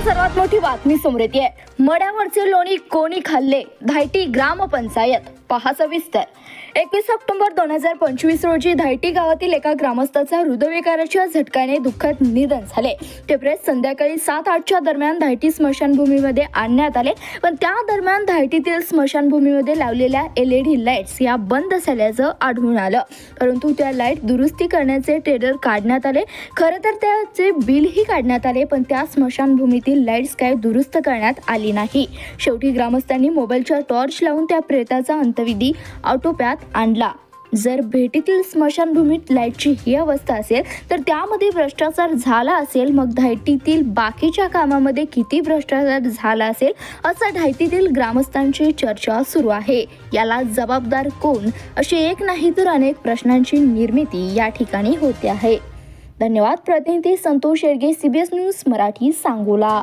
सर्वात मोठी बातमी समोर येते. मड्यावरचे लोणी कोणी खाल्ले? धायटी ग्रामपंचायत. पहा सविस्तर एकवीस ऑक्टोबर दोन हजार पंचवीस रोजी धायटी गावातील एका ग्रामस्थाचा हृदयविकाराच्या झटक्याने दुःखद निधन झाले. ते प्रेस संध्याकाळी सात आठच्या दरम्यान धायटी स्मशानभूमीमध्ये आणण्यात आले. पण त्या दरम्यान धायटीतील स्मशानभूमीमध्ये लावलेल्या एल ई डी लाईट्स या बंद झाल्याचं आढळून आलं. परंतु त्या लाइट दुरुस्ती करण्याचे टेडर काढण्यात आले. खरं तर त्याचे बिलही काढण्यात आले पण त्या स्मशानभूमीत स्मशानभूमीतील लाईट्स काय दुरुस्त करण्यात आली नाही. शेवटी ग्रामस्थांनी मोबाईलच्या टॉर्च लावून त्या प्रेताचा अंतविधी आटोप्यात आणला. जर भेटीतील स्मशानभूमीत लाईटची ही अवस्था असेल तर त्यामध्ये भ्रष्टाचार झाला असेल मग धायटीतील बाकीच्या कामामध्ये किती भ्रष्टाचार झाला असेल असं धायटीतील ग्रामस्थांची चर्चा सुरू आहे. याला जबाबदार कोण? अशी एक नाही तर अनेक प्रश्नांची निर्मिती या ठिकाणी होते आहे. धन्यवाद. प्रतिनिधी संतोष शेडगे सीबीएस न्यूज मराठी सांगोला.